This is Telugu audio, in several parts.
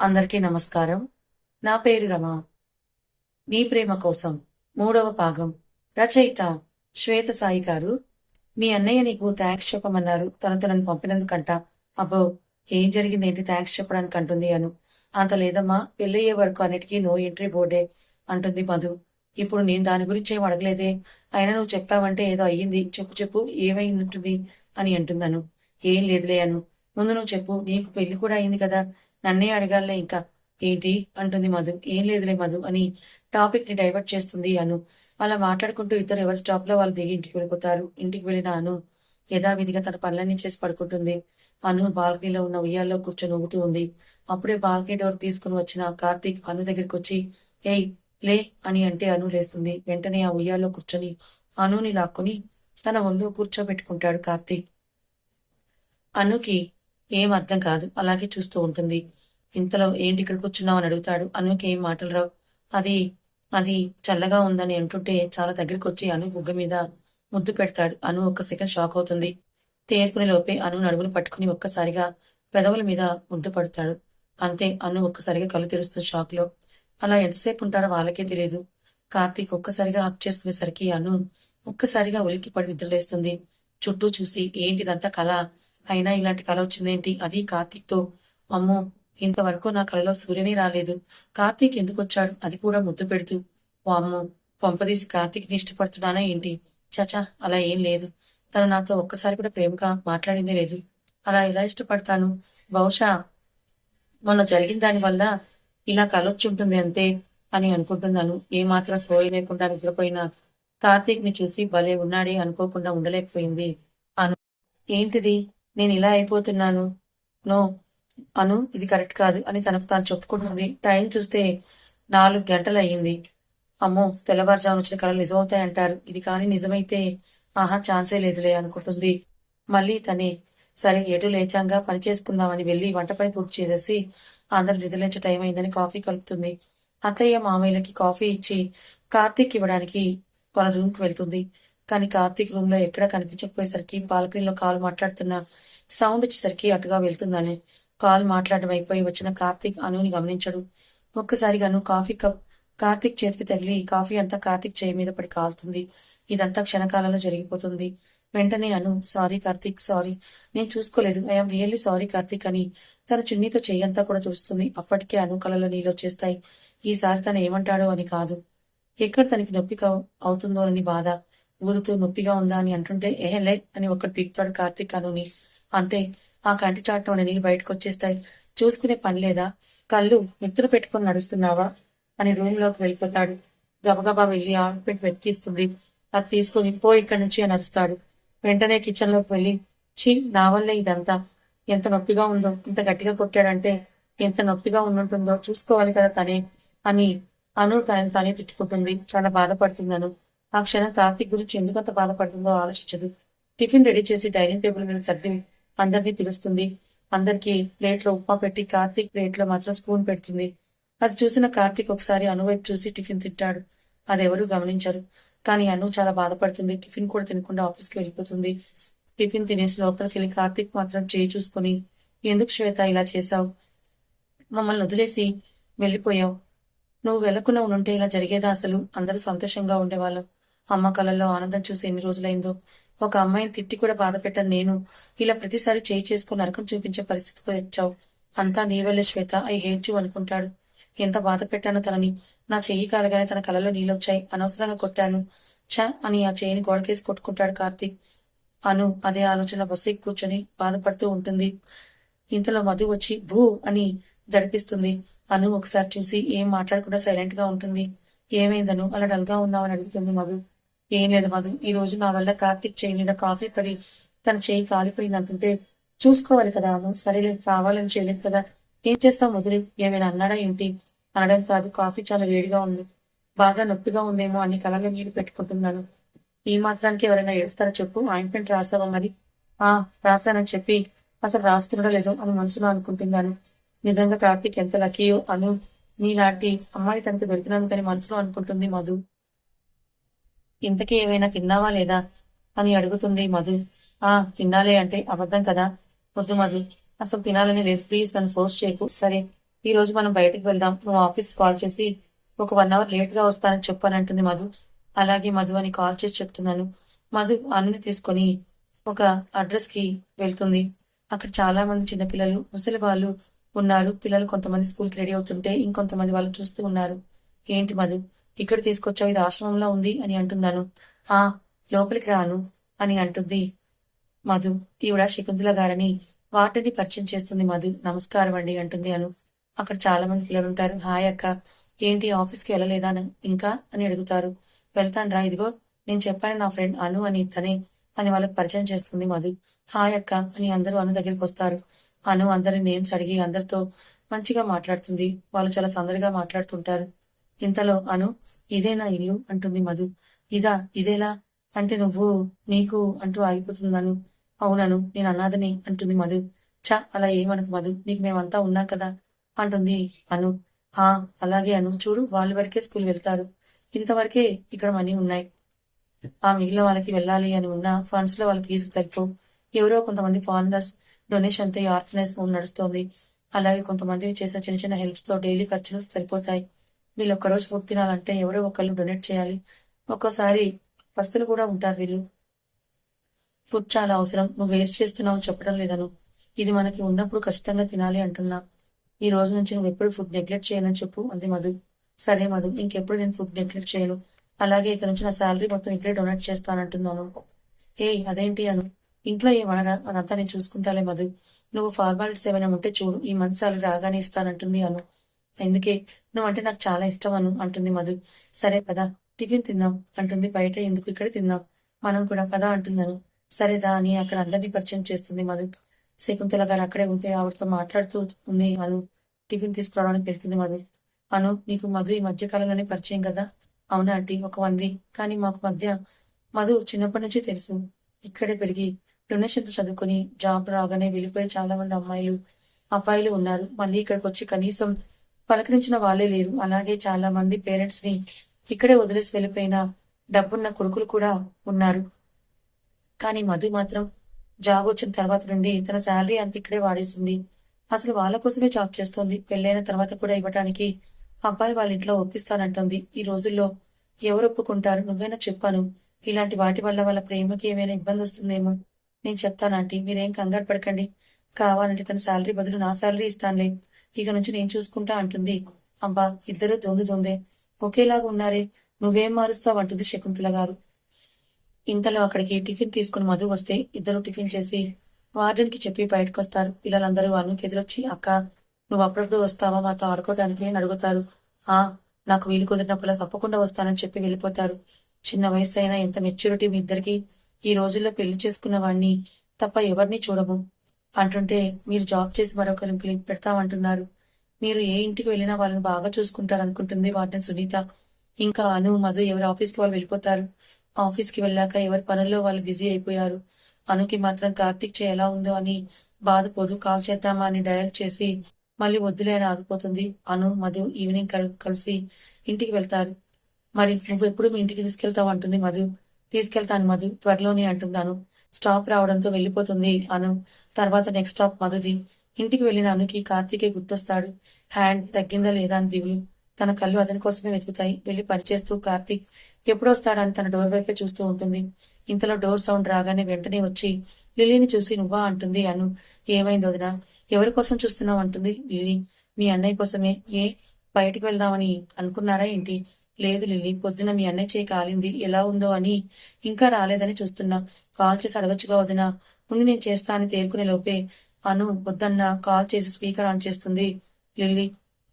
అందరికీ నమస్కారం. నా పేరు రమ. నీ ప్రేమ కోసం మూడవ భాగం రచయిత శ్వేత సాయి గారు మీ అన్నయ్య నీకు థ్యాంక్స్ చెప్పమన్నారు. తనతో నన్ను పంపినందుకంట అబ్బో ఏం జరిగింది ఏంటి థ్యాంక్స్ చెప్పడానికి అంటుంది అను. అంత లేదమ్మా పెళ్ళయ్యే వరకు అన్నిటికీ నో ఎంట్రీ బోర్డే అంటుంది మధు. ఇప్పుడు నేను దాని గురించి ఏం అడగలేదే? అయినా నువ్వు చెప్పావంటే ఏదో అయ్యింది. చెప్పు చెప్పు ఏమైంది ఉంటుంది అని అంటుందను. ఏం లేదులే అను. ముందు నువ్వు చెప్పు నీకు పెళ్ళి కూడా అయింది కదా. నన్నే అడగాలే ఇంకా. ఏంటి? అంటుంది మధు. ఏం లేదులే మధు అని టాపిక్ని డైవర్ట్ చేస్తుంది అను. అలా మాట్లాడుకుంటూ ఇద్దరు ఎవరి స్టాప్లో వాళ్ళు దిగి ఇంటికి వెళ్ళిపోతారు. ఇంటికి వెళ్ళిన అను యథావిధిగా తన పనులన్నీ చేసి పడుకుంటుంది. అను బాల్కనీలో ఉన్న ఉయ్యాల్లో కూర్చొని ఊగుతూ ఉంది. అప్పుడే బాల్కనీ డోర్ తీసుకుని వచ్చిన కార్తీక్ అను దగ్గరికి వచ్చి ఏయ్ లే అని అంటే అను లేస్తుంది. వెంటనే ఆ ఉయ్యాల్లో కూర్చొని అనుని లాక్కొని తన ఒళ్ళు కూర్చోబెట్టుకుంటాడు కార్తీక్. అనుకి ఏం అర్థం కాదు. అలాగే చూస్తూ ఉంటుంది. ఇంతలో ఏంటి ఇక్కడ కూర్చున్నావు అని అడుగుతాడు. అనుకి ఏం మాటలు రావు. అది అది చల్లగా ఉందని అంటుంటే చాలా దగ్గరికి వచ్చి అను బుగ్గ మీద ముద్దు పెడతాడు. అను ఒక్క సెకండ్ షాక్ అవుతుంది. తేరుకునే లోపే అను నడుములు పట్టుకుని ఒక్కసారిగా పెదవుల మీద ముద్దు పడతాడు. అంతే అను ఒక్కసారిగా కళ్ళు తెరుస్తుంది షాక్లో అలా ఎంతసేపు ఉంటారో వాళ్ళకే తెలియదు కార్తీక్ ఒక్కసారిగా హక్ చేసుకునేసరికి అను ఒక్కసారిగా ఉలిక్కి పడి నిద్రలేస్తుంది. చుట్టూ చూసి ఏంటిదంతా కళ అయినా ఇలాంటి కళ వచ్చిందేంటి? అది కార్తీక్తో అమ్మో ఇంతవరకు నా కళలో సూర్యుని రాలేదు. కార్తీక్ ఎందుకు వచ్చాడు అది కూడా ముద్దు పెడుతూ. వామ్మో కొంపదీసి కార్తీక్ని ఇష్టపడుతున్నానా ఏంటి? చచా అలా ఏం లేదు. తను నాతో ఒక్కసారి కూడా ప్రేమగా మాట్లాడిందే లేదు. అలా ఎలా ఇష్టపడతాను? బహుశా మొన్న జరిగిన దాని వల్ల ఇలా కలొచ్చి ఉంటుంది అంతే అని అనుకుంటున్నాను. ఏమాత్రం సోయి లేకుండా నిద్రపోయిన కార్తీక్ని చూసి భలే ఉన్నాడే అనుకోకుండా ఉండలేకపోయింది అను ఏంటిది? నేను ఇలా అయిపోతున్నాను. నో అను ఇది కరెక్ట్ కాదు అని తనకు తాను చెప్పుకుంటుంది. టైం చూస్తే నాలుగు గంటలు అయ్యింది అమ్మో తెల్లవారుజాము వచ్చిన కళలు నిజమవుతాయంటారు. ఇది కానీ నిజమైతే ఆహా ఛాన్సే లేదులే అనుకుంటుంది. మళ్ళీ తనే సరే ఎటు లేచాంగా పని చేసుకుందామని వెళ్ళి వంటపై పూర్తి చేసేసి అందరూ నిద్రలేచే టైం అయిందని కాఫీ కలుపుతుంది. అత్తయ్య మామయ్యలకి కాఫీ ఇచ్చి కార్తీక్ ఇవ్వడానికి వాళ్ళ రూమ్కి వెళ్తుంది. కానీ కార్తీక్ రూమ్లో ఎక్కడా కనిపించకపోయేసరికి బాల్కనీలో కాలు మాట్లాడుతున్న సౌండ్ వచ్చేసరికి అటుగా వెళ్తుందని కాల్ మాట్లాడడం అయిపోయి వచ్చిన కార్తీక్ అనుని గమనించడు. ఒక్కసారిగాను కాఫీ కప్ కార్తీక్ చేతికి తగిలి కాఫీ అంతా కార్తీక్ చేయి మీద పడి కాలుతుంది. ఇదంతా క్షణకాలంలో జరిగిపోతుంది. వెంటనే అను సారీ కార్తీక్ సారీ. నేను చూసుకోలేదు. ఐఎమ్ రియల్లీ సారీ కార్తీక్ అని తన చున్నీతో చెయ్యంతా కూడా చూస్తుంది. అప్పటికే అను కళలో నీళ్ళు వచ్చేస్తాయి. ఈసారి తను ఏమంటాడో అని కాదు. ఎక్కడ తనకి నొప్పి అవుతుందో అని బాధ. ఊదుతూ నొప్పిగా ఉందా? అని అంటుంటే ఏహలే అని ఒకటి పీక్తాడు కార్తీక్ అనుని. అంతే. ఆ కంటి చాటున నీళ్ళు బయటకు వచ్చేస్తాయి చూసుకునే పని లేదా? కళ్ళు నెత్తులు పెట్టుకొని నడుస్తున్నావా? అని రూమ్లోకి వెళ్ళిపోతాడు. గబగబా వెళ్ళి ఆర్పెట్ వెతికిస్తుంది. అది తీసుకుని పో ఇక్కడి నుంచి అని అరుస్తాడు. వెంటనే కిచెన్లోకి వెళ్ళి ఛీ నా వల్లే ఇదంతా. ఎంత నొప్పిగా ఉందో ఇంత గట్టిగా కొట్టాడంటే ఎంత నొప్పిగా ఉండుంటుందో చూసుకోవాలి కదా తనే అని అను తనని తనే తిట్టుకుంటుంది. చాలా బాధపడుతుందను ఆ క్షణం కార్తీక్ గురించి ఎందుకు బాధపడుతుందో ఆలోచించదు. టిఫిన్ రెడీ చేసి డైనింగ్ టేబుల్ మీద సర్ది అందరినీ పిలుస్తుంది. అందరికి ప్లేట్లో ఉప్మా పెట్టి కార్తీక్ ప్లేట్లో మాత్రం స్పూన్ పెడుతుంది. అది చూసిన కార్తీక్ ఒకసారి అనువైపు చూసి టిఫిన్ తింటాడు. అదెవరూ గమనించరు. కానీ అను చాలా బాధపడుతుంది. టిఫిన్ కూడా తినకుండా ఆఫీస్కి వెళ్ళిపోతుంది. టిఫిన్ తినేసి లోపలికి వెళ్ళి కార్తీక్ మాత్రం చేయి చూసుకొని ఎందుకు శ్వేత ఇలా చేశావు? మమ్మల్ని వదిలేసి వెళ్ళిపోయావు. నువ్వు వెళ్ళకుండా ఉంటే ఇలా జరిగేదా అసలు? అందరూ సంతోషంగా ఉండేవాళ్ళం. అమ్మ కళల్లో ఆనందం చూసి ఎన్ని రోజులైందో. ఒక అమ్మాయిని తిట్టి కూడా బాధ పెట్టాను నేను. ఇలా ప్రతిసారి చేయి చేసుకుని నరకం చూపించే పరిస్థితికి వచ్చావు. అంతా నీ వల్లే శ్వేత. ఐ హేట్ యూ అనుకుంటాడు. ఎంత బాధ పెట్టాను తనని. నా చెయ్యి కాలగానే తన కలలో నీళ్ళొచ్చాయి అనవసరంగా కొట్టాను. చ అని ఆ చేయిని గోడకేసి కొట్టుకుంటాడు కార్తీక్. అను అదే ఆలోచన బస్సు కూర్చొని బాధపడుతూ ఉంటుంది. ఇంతలో మధు వచ్చి భూ! అని దడిపిస్తుంది. అను ఒకసారి చూసి ఏం మాట్లాడకుండా సైలెంట్గా ఉంటుంది. ఏమైందను? అలా డల్గా ఉన్నావని అడుగుతుంది మధు. ఏం లేదు మధు. ఈ రోజు నా వల్ల కార్తీక్ చేయి మీద కాఫీ పడి తన చేయి కాలిపోయింది అంటుంటే చూసుకోవాలి కదా అను సరేలే కావాలని చేయలేదు కదా. ఏం చేస్తావు మధురి ఏమైనా అన్నాడా ఏంటి? అనడం కాదు కాఫీ చాలా వేడిగా ఉంది. బాగా నొప్పిగా ఉందేమో అని కలలో నీళ్ళు పెట్టుకుంటున్నాను. ఈ మాత్రానికి ఎవరైనా ఏడుస్తారో చెప్పు? ఆయింట్మెంట్ రాస్తావా మరి? ఆ రాశానని చెప్పి అసలు రాసుకున్నాడో లేదో అని మనసులో అనుకుంటున్నాను. నిజంగా కార్తీక్ ఎంత లక్కీయో అను. నీలాంటి అమ్మాయి తనకు దొరికినందుకని మనసులో అనుకుంటుంది మధు. ఇంతకీ ఏమైనా తిన్నావా లేదా అని అడుగుతుంది మధు. ఆ తినాలే అంటే అబద్ధం కదా? వద్దు మధు. అసలు తినాలని లేదు. ప్లీజ్ నన్ను ఫోర్స్ చేయకు. సరే ఈ రోజు మనం బయటకు వెళ్దాం. నువ్వు ఆఫీస్ కాల్ చేసి ఒక వన్ అవర్ లేట్గా వస్తానని చెప్పానంటుంది మధు. అలాగే మధు అని కాల్ చేసి చెప్తున్నాను. మధు అన్ని తీసుకొని ఒక అడ్రస్కి వెళ్తుంది. అక్కడ చాలా మంది చిన్నపిల్లలు ముసలి వాళ్ళు ఉన్నారు. పిల్లలు కొంతమంది స్కూల్కి రెడీ అవుతుంటే ఇంకొంతమంది వాళ్ళు చూస్తూ ఉన్నారు. ఏంటి మధు? ఇక్కడ తీసుకొచ్చావు ఇది ఆశ్రమంలో ఉంది అని అంటున్నాను ఆ లోపలికి రాను అని అంటుంది మధు. ఈవిడ శకుంతల గారని వాటిని పరిచయం చేస్తుంది మధు. నమస్కారం అండి అంటుంది అను. అక్కడ చాలా మంది పిల్లలు ఉంటారు హాయ్ అక్క. ఏంటి ఆఫీస్కి వెళ్ళలేదా అని- ఇంకా? అని అడుగుతారు. వెళ్తాను రా ఇదిగో. నేను చెప్పాను నా ఫ్రెండ్ అను అని తనే అని వాళ్ళకి పరిచయం చేస్తుంది మధు. హాయ్ అక్క అని అందరూ అను దగ్గరికి వస్తారు. అను అందరి నేమ్స్ అడిగి అందరితో మంచిగా మాట్లాడుతుంది. వాళ్ళు చాలా సందడిగా మాట్లాడుతుంటారు. ఇంతలో అను ఇదే నా ఇల్లు అంటుంది మధు. ఇదా ఇదేలా? అంటే నువ్వు నీకు అంటూ ఆగిపోతుందను. అవునను నేను అన్నాదని అంటుంది మధు. చ అలా ఏమనకు మధు. నీకు మేమంతా ఉన్నాం కదా అంటుంది అను. ఆ అలాగే అను. చూడు వాళ్ళ వరకే స్కూల్ వెళ్తారు. ఇంతవరకే ఇక్కడ మనీ ఉన్నాయి. ఆ మిగిలిన వాళ్ళకి వెళ్ళాలి అని ఉన్న ఫండ్స్లో వాళ్ళ ఫీజు సరిపో. ఎవరో కొంతమంది ఫారినర్స్ డొనేషన్తో ఆర్గనైజ్ నడుస్తోంది. అలాగే కొంతమంది చేసే చిన్న చిన్న హెల్ప్స్తో డైలీ ఖర్చులు సరిపోతాయి. వీళ్ళు ఒక్కరోజు ఫుడ్ తినాలంటే ఎవరో ఒకళ్ళు డొనేట్ చేయాలి. ఒక్కోసారి పస్తులు కూడా ఉంటారు వీళ్ళు. ఫుడ్ చాలా అవసరం. నువ్వు వేస్ట్ చేస్తున్నావు చెప్పడం లేదను. ఇది మనకి ఉన్నప్పుడు ఖచ్చితంగా తినాలి అంటున్నా. ఈ రోజు నుంచి నువ్వు ఎప్పుడు ఫుడ్ నెగ్లెక్ట్ చేయనని చెప్పు అంది మధు. సరే మధు ఇంకెప్పుడు నేను ఫుడ్ నెగ్లెక్ట్ చేయను. అలాగే ఇక్కడ నుంచి నా శాలరీ మొత్తం ఇక్కడే డొనేట్ చేస్తానంటున్నాను. ఏ అదేంటి అను? ఇంట్లో ఏమనరా అదంతా నేను చూసుకుంటాలే మధు. నువ్వు ఫార్మాలిటీస్ ఏమైనా ఉంటే చూడు. ఈ మంత్ శాలరీ రాగానే ఇస్తానంటుంది అను. ఎందుకే? నువ్వు అంటే నాకు చాలా ఇష్టం అను అంటుంది మధు. సరే పదా టిఫిన్ తిందాం అంటుంది బయట ఎందుకు ఇక్కడ తిందాం? మనం కూడా పదా అంటున్నాను సరేదా అని అక్కడ అందరినీ పరిచయం చేస్తుంది మధు. శకుంతల గారు అక్కడే ఉంటే ఆవిడతో మాట్లాడుతూ ఉంది అను. టిఫిన్ తీసుకురావడానికి వెళ్తుంది మధు. అను నీకు మధు ఈ మధ్య కాలంలోనే పరిచయం కదా? అవునా ఆంటీ ఒక వన్ వీక్. కానీ మాకు మధ్య మధు చిన్నప్పటి నుంచి తెలుసు. ఇక్కడే పెరిగి డొనేషన్తో చదువుకొని జాబ్ రాగానే వెళ్ళిపోయే చాలా మంది అమ్మాయిలు అబ్బాయిలు ఉన్నారు. మళ్ళీ ఇక్కడికి వచ్చి కనీసం పలకరించిన వాళ్ళే లేరు. అలాగే చాలా మంది పేరెంట్స్ని ఇక్కడే వదిలేసి వెళ్ళిపోయిన డబ్బున్న కొడుకులు కూడా ఉన్నారు. కానీ మధు మాత్రం జాబ్ వచ్చిన తర్వాత నుండి తన శాలరీ అంత ఇక్కడే వాడేసింది. అసలు వాళ్ళ కోసమే జాబ్ చేస్తోంది. పెళ్ళైన తర్వాత కూడా ఇవ్వటానికి అబ్బాయి వాళ్ళ ఇంట్లో ఒప్పిస్తానంటుంది. ఈ రోజుల్లో ఎవరు ఒప్పుకుంటారు? నువ్వైనా చెప్పాను. ఇలాంటి వాటి వల్ల వాళ్ళ ప్రేమకి ఏమైనా ఇబ్బంది వస్తుందేమో? నేను చెప్తాను మీరేం కంగారు పడకండి. కావాలంటే తన శాలరీ బదులు నా శాలరీ ఇస్తానులే. ఇక నుంచి నేను చూసుకుంటా అంటుంది. అబ్బా ఇద్దరు దొందు దొందే ఒకేలాగా ఉన్నారే. నువ్వేం మారుస్తావు? అంటుంది శకుంతల గారు. ఇంతలో అక్కడికి టిఫిన్ తీసుకుని మధు వస్తే ఇద్దరు టిఫిన్ చేసి వార్డెన్కి చెప్పి బయటకు వస్తారు పిల్లలందరూ అనుకి ఎదురొచ్చి అక్క నువ్వు అప్పుడప్పుడు వస్తావా? మాతో ఆడుకోవడానికి? అని అడుగుతారు. ఆ నాకు వీలు కుదిరినప్పుడు తప్పకుండా వస్తానని చెప్పి వెళ్ళిపోతారు. చిన్న వయసు అయినా ఎంత మెచ్యూరిటీ మీ ఇద్దరికి? ఈ రోజుల్లో పెళ్ళి చేసుకున్న వాడిని తప్ప ఎవరిని చూడము. అంటుంటే మీరు జాబ్ చేసి మరొకరికి పెడతామంటున్నారు. మీరు ఏ ఇంటికి వెళ్ళినా వాళ్ళని బాగా చూసుకుంటారు అనుకుంటుంది వాటిని సునీత. ఇంకా అను మధు ఎవరు ఆఫీస్కి వాళ్ళు వెళ్ళిపోతారు. ఆఫీస్కి వెళ్ళాక ఎవరి పనుల్లో వాళ్ళు బిజీ అయిపోయారు. అనుకి మాత్రం కార్తీక్ చే ఎలా ఉందో అని బాధపోదు కాల్ చేద్దామా అని డయల్ చేసి మళ్ళీ వద్దులే అని ఆగిపోతుంది. అను మధు ఈవినింగ్ కలిసి ఇంటికి వెళ్తారు. మరి నువ్వు ఎప్పుడు మీ ఇంటికి తీసుకెళ్తావు? అంటుంది మధు. తీసుకెళ్తాను మధు త్వరలోనే అంటున్నాను స్టాప్ రావడంతో వెళ్ళిపోతుంది అను. తర్వాత నెక్స్ట్ స్టాప్ మధుది. ఇంటికి వెళ్ళిన అనుకి కార్తీకే గుర్తొస్తాడు. హ్యాండ్ తగ్గిందా లేదా? అని దిగులు. తన కళ్ళు అతని కోసమే వెతుకుతాయి. వెళ్ళి పనిచేస్తూ కార్తీక్ ఎప్పుడొస్తాడని తన డోర్ వైపే చూస్తూ ఉంటుంది. ఇంతలో డోర్ సౌండ్ రాగానే వెంటనే వచ్చి లిల్లీని చూసి నువ్వా? అంటుంది అను. ఏమైంది వదినా? ఎవరి కోసం చూస్తున్నావు? అంటుంది లిల్లీ. మీ అన్నయ్య కోసమే. ఏ? బయటికి వెళ్దామని అనుకున్నారా ఏంటి? లేదు లిల్లీ పొద్దున మీ అన్నయ్య చేయి కాలింది. ఎలా ఉందో అని ఇంకా రాలేదని చూస్తున్నా. కాల్ చేసి అడగచ్చుగా వదినా. ముందు నేను చేస్తా అని తేరుకునే లోపే అను వద్దన్న కాల్ చేసి స్పీకర్ ఆన్ చేస్తుంది. లిల్లీ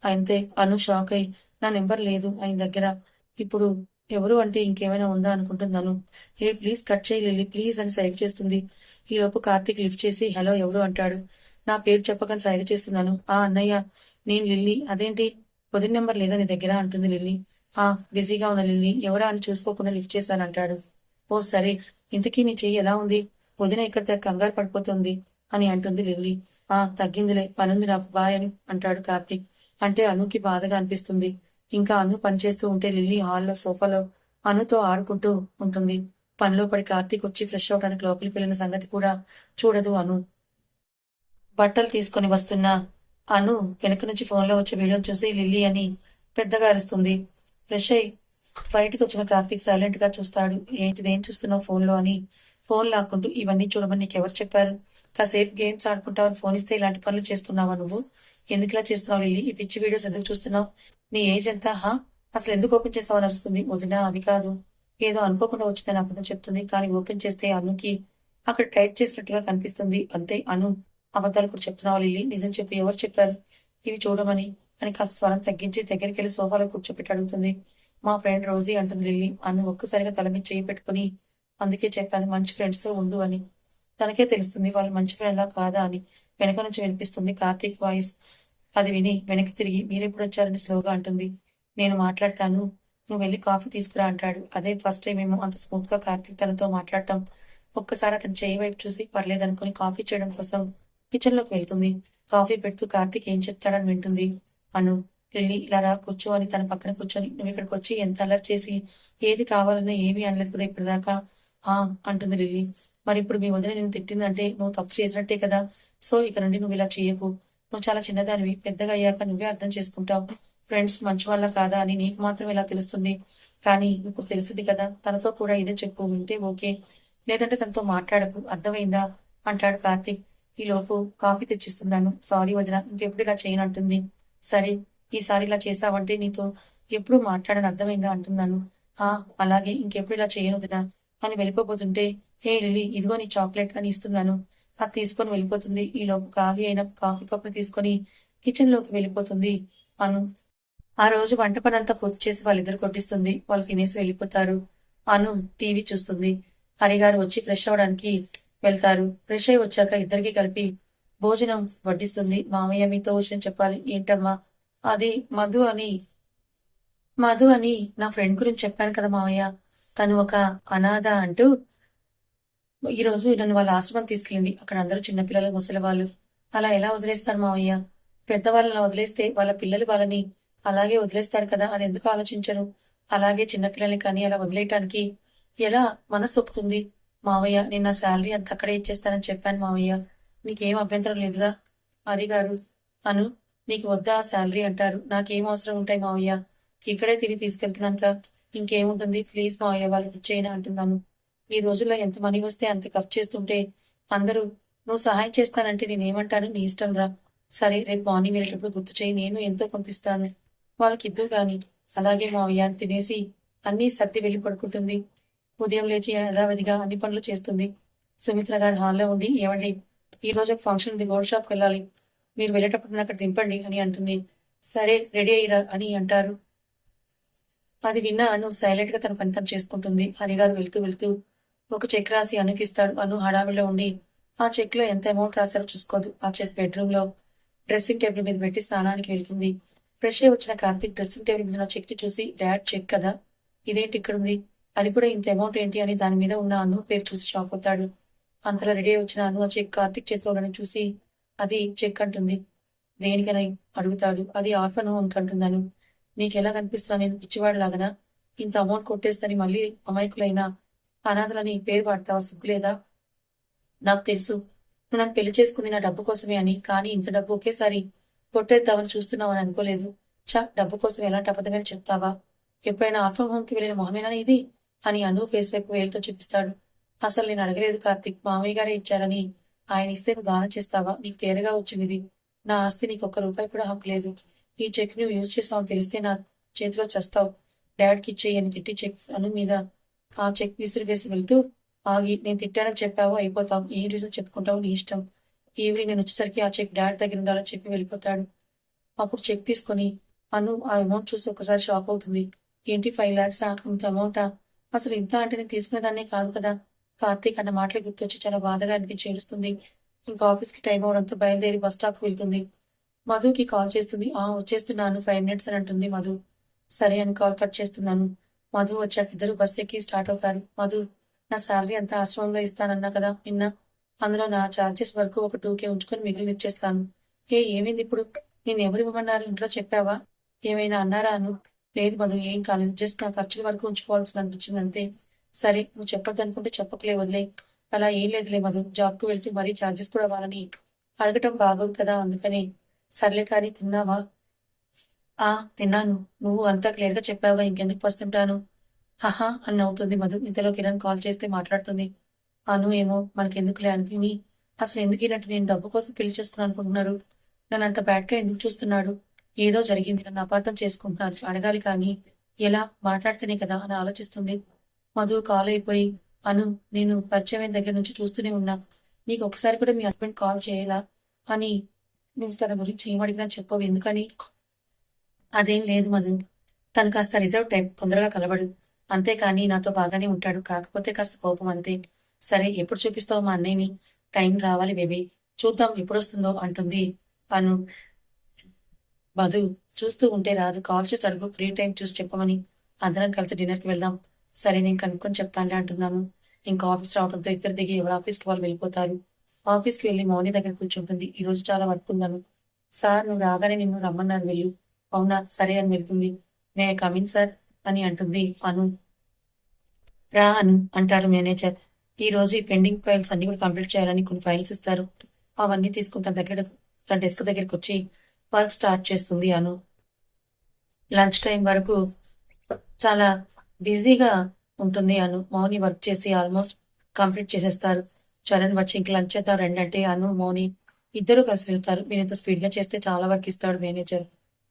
అయితే అను షాక్ అయి నా నెంబర్ లేదు ఆయన దగ్గర. ఇప్పుడు ఎవరు అంటే ఇంకేమైనా ఉందా అనుకుంటున్నాను ఏ ప్లీజ్ కట్ చేయి లిల్లీ ప్లీజ్ అని సైగ చేస్తుంది. ఈ లోపు కార్తీక్ లిఫ్ట్ చేసి హలో ఎవరు? అంటాడు. నా పేరు చెప్పకని సైగ చేస్తున్నాను ఆ అన్నయ్య నేను లిల్లీ. అదేంటి? వదిన నెంబర్ లేదా నీ దగ్గర? అంటుంది లిల్లీ. ఆ బిజీగా ఉన్న లిల్లీ ఎవరా అని చూసుకోకుండా లిఫ్ట్ చేశాను అంటాడు ఓ సరే ఇంతకీ నీ చెయ్యి ఎలా ఉంది? వదిన ఇక్కడ కంగారు పడిపోతుంది అని అంటుంది లిల్లీ. ఆ తగ్గిందిలే పనుంది నాకు బాయ్ అని అంటాడు కార్తీక్. అంటే అనుకి బాధగా అనిపిస్తుంది. ఇంకా అను పనిచేస్తూ ఉంటే లిల్లీ హాల్లో సోఫాలో అనుతో ఆడుకుంటూ ఉంటుంది. పనిలో పడి కార్తీక్ వచ్చి ఫ్రెష్ అవడానికి లోపలికి వెళ్ళిన సంగతి కూడా చూడదు అను. బట్టలు తీసుకొని వస్తున్న. అను వెనక నుంచి ఫోన్లో వచ్చే వీడియోని చూసి లిల్లీ అని పెద్దగా అరుస్తుంది. ఫ్రెష్ అయ్యి బయటకు వచ్చిన కార్తీక్ సైలెంట్గా చూస్తాడు. ఏంటిది? ఏం చూస్తున్నావు ఫోన్లో అని ఫోన్ లాక్కుంటూ ఇవన్నీ చూడమని నీకు ఎవరు చెప్పారు? కాసేపు గేమ్స్ ఆడుకుంటావు ఫోన్ ఇస్తే ఇలాంటి పనులు చేస్తున్నావా నువ్వు? ఎందుకు ఇలా చేస్తున్నావు లిల్లీ? ఈ పిచ్చి వీడియోస్ ఎందుకు చూస్తున్నావు? నీ ఏజ్ ఎంత? హా? అసలు ఎందుకు ఓపెన్ చేస్తావని అరుస్తుంది. వదినా అది కాదు. ఏదో అనుకోకుండా వచ్చిందని అబద్ధం చెప్తుంది. కానీ ఓపెన్ చేస్తే అనుకి అక్కడ టైప్ చేసినట్టుగా కనిపిస్తుంది. అంతే అను. అబద్ధాలు కూడా చెప్తున్నావు లిల్లీ? నిజం చెప్పి ఎవరు చెప్పారు? ఇవి చూడమని. అని కాస్త స్వరం తగ్గించి దగ్గరికి వెళ్ళి సోఫాలో కూర్చోబెట్టి అడుగుతుంది. మా ఫ్రెండ్ రోజీ అంటుంది లిల్లీ. అను ఒక్కసారిగా తల మీద చేయి పెట్టుకుని అందుకే చెప్పాను మంచి ఫ్రెండ్స్తో ఉండు అని. తనకే తెలుస్తుంది వాళ్ళు మంచి ఫ్రెండ్లా కాదా అని. వెనక నుంచి వినిపిస్తుంది కార్తీక్ వాయిస్. అది విని వెనక్కి తిరిగి మీరెప్పుడు వచ్చారని స్లోగా అంటుంది. నేను మాట్లాడతాను నువ్వు వెళ్ళి కాఫీ తీసుకురా అంటాడు. అదే ఫస్ట్ టైం ఏమో అంత స్మూత్గా కార్తీక్ తనతో మాట్లాడటం. ఒక్కసారి అతను చేయి వైపు చూసి పర్లేదనుకుని కాఫీ చేయడం కోసం కిచెన్లోకి వెళ్తుంది. కాఫీ పెడుతూ కార్తీక్ ఏం చెప్తాడని వింటుంది. అను. లిల్లీ ఇలా రా కూర్చో అని తన పక్కన కూర్చొని నువ్వు ఇక్కడికి వచ్చి ఎంత అలర్ట్ చేసి ఏది కావాలన్నా ఏమీ అనలేదు కదా ఇప్పటిదాకా? ఆ అంటుంది లిల్లీ. మరి ఇప్పుడు మీ వదిన నేను తిట్టిందంటే నువ్వు తప్పు చేసినట్టే కదా. సో ఇక నుండి నువ్వు ఇలా చేయకు. నువ్వు చాలా చిన్నదానివి పెద్దగా అయ్యాక నువ్వే అర్థం చేసుకుంటావు. ఫ్రెండ్స్ మంచి వాళ్ళ కాదా అని నీకు మాత్రం ఇలా తెలుస్తుంది. కానీ ఇప్పుడు తెలిసింది కదా తనతో కూడా ఇదే చెప్పు వింటే ఓకే. లేదంటే తనతో మాట్లాడకు అర్థమైందా? అంటాడు కార్తీక్. ఈ లోపు కాఫీ తెచ్చిస్తున్నాను. సారీ వదిన ఇంకెప్పుడు ఇలా చేయను అంటుంది. సరే ఈసారి ఇలా చేసావంటే నీతో ఎప్పుడు మాట్లాడని అర్థమైందా అంటున్నాను. ఆ అలాగే ఇంకెప్పుడు ఇలా చేయను అని వెళ్ళిపోతుంటే హే లిలీ ఇదిగో నీ చాక్లెట్ అని ఇస్తున్నాను. అది తీసుకొని వెళ్ళిపోతుంది. ఈ లోపు అయిన కాఫీ కప్పు తీసుకొని కిచెన్లోకి వెళ్ళిపోతుంది. అను ఆ రోజు వంట పని అంతా పూర్తి చేసి వాళ్ళిద్దరు కొట్టిస్తుంది. వాళ్ళు తినేసి వెళ్ళిపోతారు. అను టీవీ చూస్తుంది. హరిగారు వచ్చి ఫ్రెష్ అవడానికి వెళ్తారు. ఫ్రెష్ అయి వచ్చాక ఇద్దరికి కలిపి భోజనం వడ్డిస్తుంది. మామయ్య మీతో విషయం చెప్పాలి. ఏంటమ్మా? అది మధు అని మధు అని నా ఫ్రెండ్ గురించి చెప్పాను కదా మామయ్య. తను ఒక అనాథ అంటూ ఈరోజు నన్ను వాళ్ళ ఆశ్రమం తీసుకెళ్ళింది. అక్కడ అందరూ చిన్నపిల్లలు ముసలి వాళ్ళు అలా ఎలా వదిలేస్తారు మావయ్య పెద్దవాళ్ళని వదిలేస్తే వాళ్ళ పిల్లలు వాళ్ళని అలాగే వదిలేస్తారు కదా. అది ఎందుకు ఆలోచించరు? అలాగే చిన్నపిల్లల్ని కానీ అలా వదిలేయటానికి ఎలా మనసు ఒప్పుతుంది? మావయ్య నేను నా శాలరీ అంత అక్కడే ఇచ్చేస్తానని చెప్పాను మావయ్య నీకేం అభ్యంతరం లేదుగా? హరిగారు అను నీకు వద్దా ఆ శాలరీ అంటారు. నాకేం అవసరం ఉంటాయి మావయ్య? ఇక్కడే తిరిగి తీసుకెళ్తున్నానుక ఇంకేముంటుంది? ప్లీజ్ మావయ్య వాళ్ళకి ఇచ్చేయనా అంటున్నాను. ఈ రోజుల్లో ఎంత మనీ వస్తే అంత ఖర్చు చేస్తుంటే అందరూ నువ్వు సహాయం చేస్తానంటే నేనేమంటాను? నీ ఇష్టం రా. సరే రేపు మార్నింగ్ వెళ్ళేటప్పుడు గుర్తు చేయి. నేను ఎంతో పంపిస్తాను వాళ్ళకి ఇద్దరు గాని అలాగే మావయ్య అని తినేసి అన్నీ సర్ది వెళ్ళి పడుకుంటుంది. ఉదయం లేచి యథావిధిగా అన్ని పనులు చేస్తుంది. సుమిత్ర గారు హాల్లో ఉండి ఏమండి? ఈ రోజు ఒక ఫంక్షన్ ఉంది. గోల్డ్ షాప్కి వెళ్ళాలి. మీరు వెళ్ళేటప్పుడు అక్కడ దింపండి అని అంటుంది. సరే రెడీ అయ్యిరా అని అంటారు. అది విన్న అను సైలెంట్గా తన పని తను చేసుకుంటుంది. హరిగారు వెళ్తూ వెళ్తూ ఒక చెక్ రాసి అనుకిస్తాడు. అను హడావిలో ఉండి ఆ చెక్లో ఎంత అమౌంట్ రాశారో చూసుకోదు. ఆ చెక్ బెడ్రూమ్లో డ్రెస్సింగ్ టేబుల్ మీద పెట్టి స్నానానికి వెళ్తుంది. ఫ్రెష్ అయి వచ్చిన కార్తీక్ డ్రెస్సింగ్ టేబుల్ మీద చెక్ని చూసి డాడ్ చెక్ కదా? ఇదేంటి ఇక్కడ ఉంది అది కూడా ఇంత అమౌంట్ ఏంటి? అని దాని మీద ఉన్న అను పేరు చూసి షాక్ అవుతాడు. అంతలా రెడీ వచ్చినాను. వచ్చిన అను ఆ చెక్ కార్తీక్ చేతిలో ఉండడం చూసి అది చెక్ అంటుంది. దేనికని అడుగుతాడు. అది ఆర్ఫన్ హోమ్ అంటున్నాను నీకు ఎలా కనిపిస్తున్నా నేను పిచ్చివాడు లాగనా ఇంత అమౌంట్ కొట్టేస్తని మళ్ళీ అమాయకులైనా అనాథలని పేరు పాడతావా? సిగ్గులేదా నాకు తెలుసు. నువ్వు నన్ను పెళ్ళి చేసుకుంది నా డబ్బు కోసమే అని. కానీ ఇంత డబ్బు ఒకేసారి కొట్టేద్దామని చూస్తున్నావని అనుకోలేదు. చా డబ్బు కోసం ఎలాంటి అబద్ధమైన చెప్తావా? ఎప్పుడైనా ఆర్ఫమ్ హోమ్కి వెళ్ళిన మొహమేనా ఇది? అని అను. ఫేస్ వైపు వేలుతో చూపిస్తాడు. అసలు నేను అడగలేదు కార్తిక్. మామయ్య గారే ఇచ్చారని. ఆయన ఇస్తే నువ్వు దానం చేస్తావా? నీకు తేరగా వచ్చింది నా ఆస్తి నీకు ఒక్క రూపాయి కూడా హక్కు లేదు. ఈ చెక్ నువ్వు యూజ్ చేస్తావు తెలిస్తే నా చేతిలో చస్తావు. డాడ్కి ఇచ్చేయి అని తిట్టి చెక్ అను మీద. ఆ చెక్ విసిరివేసి వెళ్తూ ఆగి నేను తిట్టానని చెప్పావో అయిపోతాం. ఏ రీజన్ చెప్పుకుంటావు నీ ఇష్టం. ఈవినింగ్ నేను వచ్చేసరికి ఆ చెక్ డాడ్ దగ్గర ఉండాలని చెప్పి వెళ్ళిపోతాడు. అప్పుడు చెక్ తీసుకొని అను ఆ అమౌంట్ చూసి ఒకసారి షాక్ అవుతుంది. ఏంటి ఫైవ్ ల్యాక్సా ఇంత అమౌంటా? అసలు ఇంత అంటే నేను తీసుకునేదాన్నే కాదు కదా. కార్తీక్ అన్న మాటలు గుర్తొచ్చి చాలా బాధగా అనిపించి ఏడుస్తుంది. ఇంకా ఆఫీస్కి టైం అవడంతో బయలుదేరి బస్ స్టాప్ వెళ్తుంది. మధుకి కాల్ చేస్తుంది. ఆ వచ్చేస్తున్నాను. ఫైవ్ మినిట్స్ అని అంటుంది మధు. సరే అని కాల్ కట్ చేస్తున్నాను. మధు వచ్చాక ఇద్దరు బస్ ఎక్కి స్టార్ట్ అవుతారు. మధు నా శాలరీ అంతా ఆశ్రమంలో ఇస్తానన్నా కదా నిన్న? అందులో నా ఛార్జెస్ వరకు ఒక టూకే ఉంచుకొని మిగిలిన ఇచ్చేస్తాను. ఏ ఏమైంది ఇప్పుడు? నేను ఎవరు ఇవ్వమన్నారు? ఇంట్లో చెప్పావా? ఏమైనా అన్నారా అను? లేదు మధు ఏం కాలేదు. జస్ట్ నా ఖర్చుల వరకు ఉంచుకోవాల్సింది అనిపించింది అంతే. సరే నువ్వు చెప్పొద్దు అనుకుంటే చెప్పకలే వదిలే. అలా ఏం లేదులే మధు. జాబ్కు వెళ్తే మరీ ఛార్జెస్ కూడా వాళ్ళని అడగటం బాగోదు కదా అందుకని. సర్లే కానీ తిన్నావా? ఆ తిన్నాను. నువ్వు అంతా క్లియర్గా చెప్పావా? ఇంకెందుకు వస్తుంటాను హహా అని నవ్వుతుంది మధు. ఇంతలో కిరణ్ కాల్ చేస్తే మాట్లాడుతుంది. అను ఏమో మనకెందుకులే అనుకుని. అసలు ఎందుకు నేను డబ్బు కోసం పెళ్ళి చేస్తున్నాను అనుకుంటున్నారు? నన్ను అంత బ్యాడ్గా ఎందుకు చూస్తున్నాడు? ఏదో జరిగింది. నన్ను అపార్థం చేసుకుంటున్నారు. అడగాలి కానీ. ఎలా? మాట్లాడితేనే కదా అని ఆలోచిస్తుంది. మధు కాల్ అయిపోయి అను నేను పరిచయం దగ్గర నుంచి చూస్తూనే ఉన్నా. నీకు ఒకసారి కూడా మీ హస్బెండ్ కాల్ చేయాలా? అని నువ్వు తన గురించి ఏమడిగినా చెప్పవు. ఎందుకని? అదేం లేదు మధు. తను కాస్త రిజర్వ్ టైప్ తొందరగా కలబడు అంతేకాని నాతో బాగానే ఉంటాడు. కాకపోతే కాస్త కోపం అంతే. సరే ఎప్పుడు చూపిస్తావు మా అన్నయ్యని? టైం రావాలి బేబీ. చూద్దాం ఎప్పుడు వస్తుందో అంటుంది అను. మధు చూస్తూ ఉంటే రాదు. కాల్ చేసి అడుగు. ఫ్రీ టైం చూసి చెప్పమని. అందరం కలిసి డిన్నర్కి వెళ్దాం. సరే నేను కనుక్కొని చెప్తానులే అంటున్నాను. ఇంకా ఆఫీస్ రావడంతో ఇద్దరు దిగి ఎవరు ఆఫీస్కి వాళ్ళు వెళ్ళిపోతారు. ఆఫీస్కి వెళ్ళి మౌని దగ్గర కూర్చుంటుంది. ఈ రోజు చాలా వర్క్ ఉన్నాను సార్ నువ్వు రాగానే నిన్ను రమ్మన్నాను వెళ్ళు. అవునా? సరే అని వెళ్తుంది. మే కమిన్ సార్ అని అంటుంది అను. రా అను అంటారు మేనేజర్. ఈ రోజు ఈ పెండింగ్ ఫైల్స్ అన్ని కూడా కంప్లీట్ చేయాలని కొన్ని ఫైల్స్ ఇస్తారు. అవన్నీ తీసుకుని తన దగ్గర తన డెస్క్ దగ్గరికి వచ్చి వర్క్ స్టార్ట్ చేస్తుంది అను. లంచ్ టైం వరకు చాలా బిజీగా ఉంటుంది అను. మౌని వర్క్ చేసి ఆల్మోస్ట్ కంప్లీట్ చేసేస్తారు. చరణ్ వచ్చి ఇంక లంచ్ చేద్దాం రెండంటే అను మౌని ఇద్దరు కలిసి వెళ్తారు. మీరు ఇంత స్పీడ్గా చేస్తే చాలా వర్క్ ఇస్తాడు మేనేజర్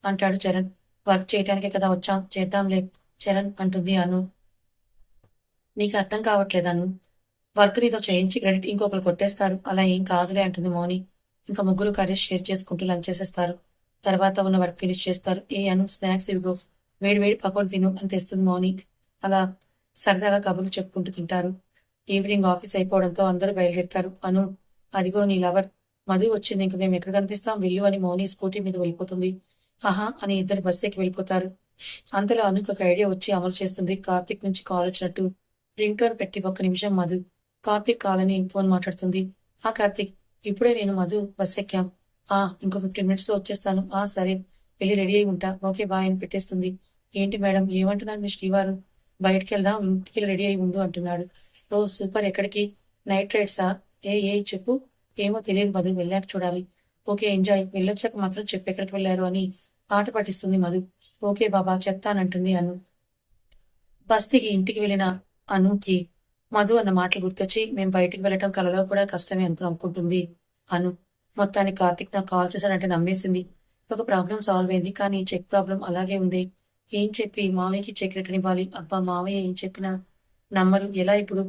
అంటాడు చరణ్. వర్క్ చేయడానికే కదా వచ్చాం చేద్దాంలే చరణ్ అంటుంది అను. నీకు అర్థం కావట్లేదు అను. వర్క్ నీతో చేయించి క్రెడిట్ ఇంకొకరు కొట్టేస్తారు. అలా ఏం కాదులే అంటుంది మౌని. ఇంకా ముగ్గురు కర్రీస్ షేర్ చేసుకుంటూ లంచ్ చేసేస్తారు. తర్వాత ఉన్న వర్క్ ఫినిష్ చేస్తారు. ఏ అను స్నాక్స్ ఇవిగో. వేడి వేడి పకోడి తిను అని తెస్తుంది మౌని. అలా సరదాగా కబుర్లు చెప్పుకుంటూ తింటారు. ఈవినింగ్ ఆఫీస్ అయిపోవడంతో అందరూ బయలుదేరుతారు. అను అదిగో నీ లవర్. మధు వచ్చింది. ఇంక మేము ఎక్కడ కనిపిస్తాం? వెళ్ళు అని మౌని స్కూటీ మీద వెళ్ళిపోతుంది. ఆహా అని ఇద్దరు బస్ ఎక్కి వెళ్ళిపోతారు. అంతలో అనుకు ఒక ఐడియా వచ్చి అమలు చేస్తుంది. కార్తిక్ నుంచి కాల్ వచ్చినట్టు. రింగ్ టోన్ పెట్టి ఒక్క నిమిషం మధు. కార్తిక్ కాల్ అని ఫోన్ మాట్లాడుతుంది. ఆ కార్తిక్ ఇప్పుడే నేను మధు బస్ ఎక్కాం. ఆ ఇంకో ఫిఫ్టీన్ మినిట్స్లో వచ్చేస్తాను. ఆ సరే. వెళ్ళి రెడీ అయి ఉంటా. ఓకే బాయ్ అని పెట్టేస్తుంది. ఏంటి మేడం? ఏమంటున్నారు మీ శ్రీవారు? బయటికి వెళ్దాం ఇంటికి రెడీ అయి ఉండు అంటున్నాడు. ఓ సూపర్. ఎక్కడికి? నైట్ రైడ్సా ఏ ఏ చెప్పు. ఏమో తెలియదు మధు. వెళ్ళాక చూడాలి. Okay enjoy. వెళ్ళొచ్చాక మాత్రం చెప్పు ఎక్కడికి వెళ్ళారు అని ఆట పట్టిస్తుంది మధు. ఓకే బాబా. చెప్తానంటుంది అను. బస్తీకి ఇంటికి వెళ్ళిన అనుకి మధు అన్న మాటలు గుర్తొచ్చి మేము బయటికి వెళ్ళటం కలలో కూడా కష్టమే అనుకుని అనుకుంటుంది అను. మొత్తానికి కార్తిక్ నాకు కాల్ చేశాడంటే నమ్మేసింది. ఒక ప్రాబ్లం సాల్వ్ అయింది. కానీ చెక్ ప్రాబ్లం అలాగే ఉంది. ఏం చెప్పి మామయ్యకి చెక్ రిటర్న్ ఇవ్వాలి? అబ్బా మామయ్య ఏం చెప్పినా నమ్మరు. ఎలా ఇప్పుడు?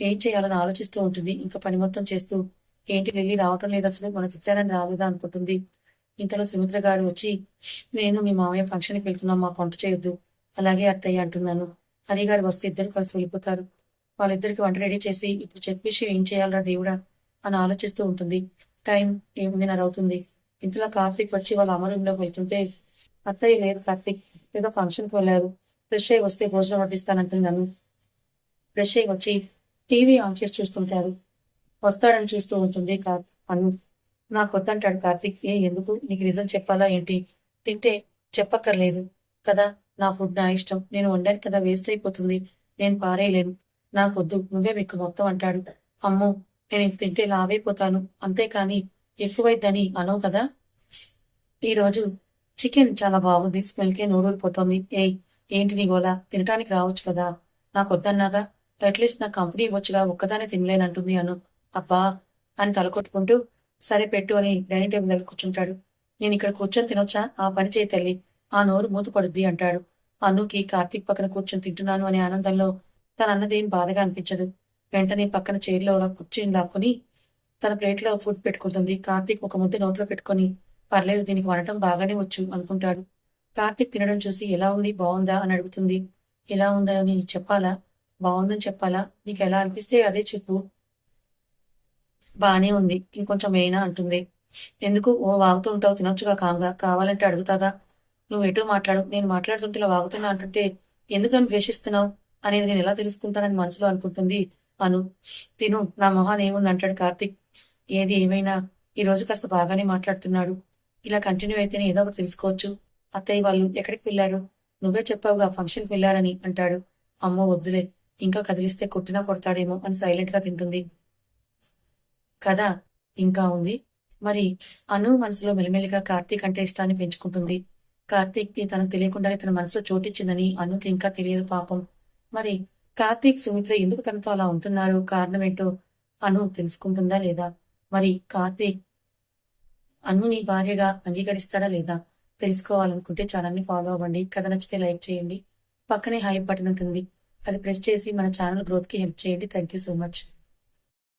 ఏం చేయాలని ఆలోచిస్తూ ఉంటుంది. ఇంకా పని మొత్తం చేస్తూ ఏంటి వెళ్ళి రావటం లేదు అసలు. మన తిట్టారని రాలేదా అనుకుంటుంది. ఇంతలో సుమిత్ర గారు వచ్చి నేను మీ మామయ్య ఫంక్షన్కి వెళ్తున్నాం. మాకు వంట చేయొద్దు. అలాగే అత్తయ్య అంటున్నాను. హరి గారు వస్తే ఇద్దరు కలిసి వెళ్ళిపోతారు. వాళ్ళిద్దరికి వంట రెడీ చేసి ఇప్పుడు చెక్ విషయం ఏం చేయాలరా దేవుడా? అని ఆలోచిస్తూ ఉంటుంది. టైం ఎనిమిదిన్నర అవుతుంది. ఇంతలో కార్తీక్ వచ్చి వాళ్ళ అమరంలోకి వెళ్తుంటే అత్తయ్య లేదు కార్తీక్. ఏదో ఫంక్షన్కి వెళ్ళారు. ఫ్రెష్ అయ్యి వస్తే భోజనం వడ్డిస్తానంటున్నాను ఫ్రెష్ అయ్యి వచ్చి టీవీ ఆన్ చేసి చూస్తుంటారు వస్తాడని చూస్తూ ఉంటుంది కార్ అను నాకు వద్దంటాడు కార్తీక్. ఏ ఎందుకు? నీకు నిజం చెప్పాలా ఏంటి? తింటే చెప్పక్కర్లేదు కదా? నా ఫుడ్ నా ఇష్టం. నేను వండాను కదా వేస్ట్ అయిపోతుంది. నేను పారేయలేను. నాకు వద్దు. నువ్వే మీకు మొత్తం అంటాడు. అమ్మో నేను ఇది తింటే లావైపోతాను. అంతేకాని ఎక్కువైద్దని అనవు కదా? ఈరోజు చికెన్ చాలా బాగుంది. స్మెల్కే నోరూరిపోతుంది. ఏయ్ ఏంటి నీ గోలా? తినటానికి రావచ్చు కదా? నాకు వద్దన్నాగా అట్లీస్ట్ నా కంపెనీ ఇవ్వచ్చుగా ఒక్కదానే తినలేనంటుంది అను. అబ్బా అని తలకొట్టుకుంటూ సరే పెట్టు అని డైనింగ్ టేబుల్ దగ్గర కూర్చుంటాడు. నేను ఇక్కడ కూర్చొని తినొచ్చా? ఆ పని చేయి తల్లి. ఆ నోరు మూతపడుద్ది అంటాడు. అనుకి కార్తీక్ పక్కన కూర్చొని తింటున్నాను అనే ఆనందంలో తన అన్నదేం బాధగా అనిపించదు. వెంటనే పక్కన చైర్లో కుర్చీని లాక్కొని తన ప్లేట్లో ఫుడ్ పెట్టుకుంటుంది. కార్తీక్ ఒక ముద్ద నోట్లో పెట్టుకొని పర్లేదు దీనికి వండటం బాగానే వచ్చు అనుకుంటాడు. కార్తీక్ తినడం చూసి ఎలా ఉంది? బాగుందా? అని అడుగుతుంది. ఎలా ఉందా? అని చెప్పాలా? బాగుందని చెప్పాలా? నీకు ఎలా అనిపిస్తే అదే చెప్పు. బానే ఉంది. ఇంకొంచెం అయినా అంటుంది. ఎందుకు? ఓ వాగుతూ ఉంటావు తినొచ్చుగా కాంగా కావాలంటే అడుగుతాగా. నువ్వు ఎటు మాట్లాడు. నేను మాట్లాడుతుంటే ఇలా వాగుతున్నా అంటుంటే ఎందుకని ద్వేషిస్తున్నావు? అనేది నేను ఎలా తెలుసుకుంటానని మనసులో అనుకుంటుంది అను. తిను. నా మొహాన్ ఏముంది? అంటాడు కార్తిక్. ఏది ఏమైనా? ఈ రోజు కాస్త బాగానే మాట్లాడుతున్నాడు. ఇలా కంటిన్యూ అయితేనే ఏదో ఒకటి తెలుసుకోవచ్చు. అత్తయ్య వాళ్ళు ఎక్కడికి వెళ్ళారు? నువ్వే చెప్పావుగా ఫంక్షన్కి వెళ్ళారని అంటాడు. అమ్మో వద్దులే. ఇంకా కదిలిస్తే కొట్టినా కొడతాడేమో అని సైలెంట్గా తింటుంది. కథ ఇంకా ఉంది. మరి అను మనసులో మెల్లమెల్లిగా కార్తీక్ అంటే ఇష్టాన్ని పెంచుకుంటుంది. కార్తీక్ని తనకు తెలియకుండానే తన మనసులో చోటిచ్చిందని అనుకి ఇంకా తెలియదు పాపం. మరి కార్తీక్ సుమిత్ర ఎందుకు తనతో అలా ఉంటున్నారు? కారణం ఏంటో అను తెలుసుకుంటుందా లేదా? మరి కార్తీక్ అనుని భార్యగా అంగీకరిస్తాడా లేదా? తెలుసుకోవాలనుకుంటే ఛానల్ని ఫాలో అవ్వండి. కథ నచ్చితే లైక్ చేయండి. పక్కనే హై బటన్ ఉంటుంది. అది ప్రెస్ చేసి మన ఛానల్ గ్రోత్కి హెల్ప్ చేయండి. Thank you so much